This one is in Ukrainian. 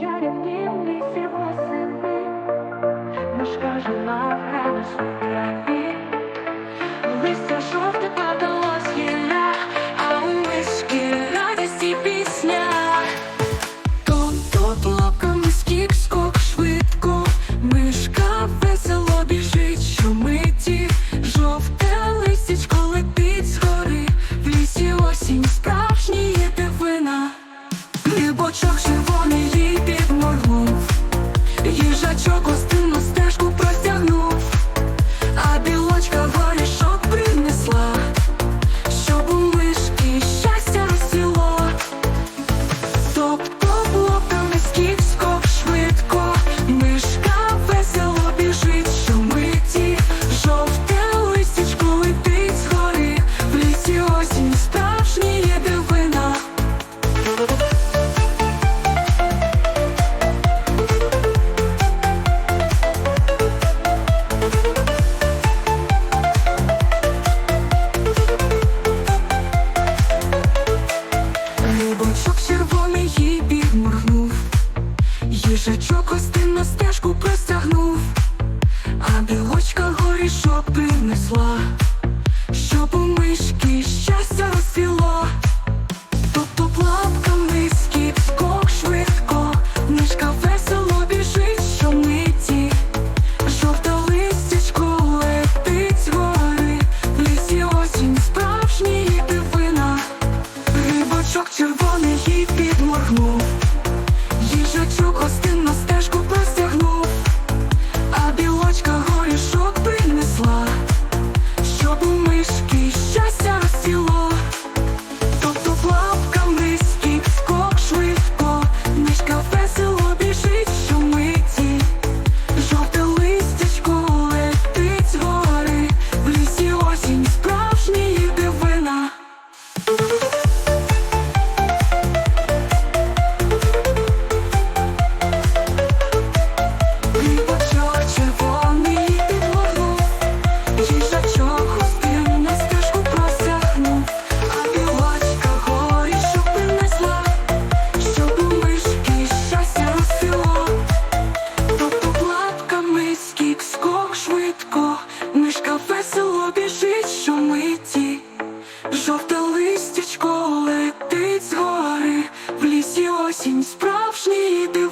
чарівні лісі восени, наш каже на грані листя жовте падало. chocolate. Жовте листячко летить згори, в лісі осінь справжній іде.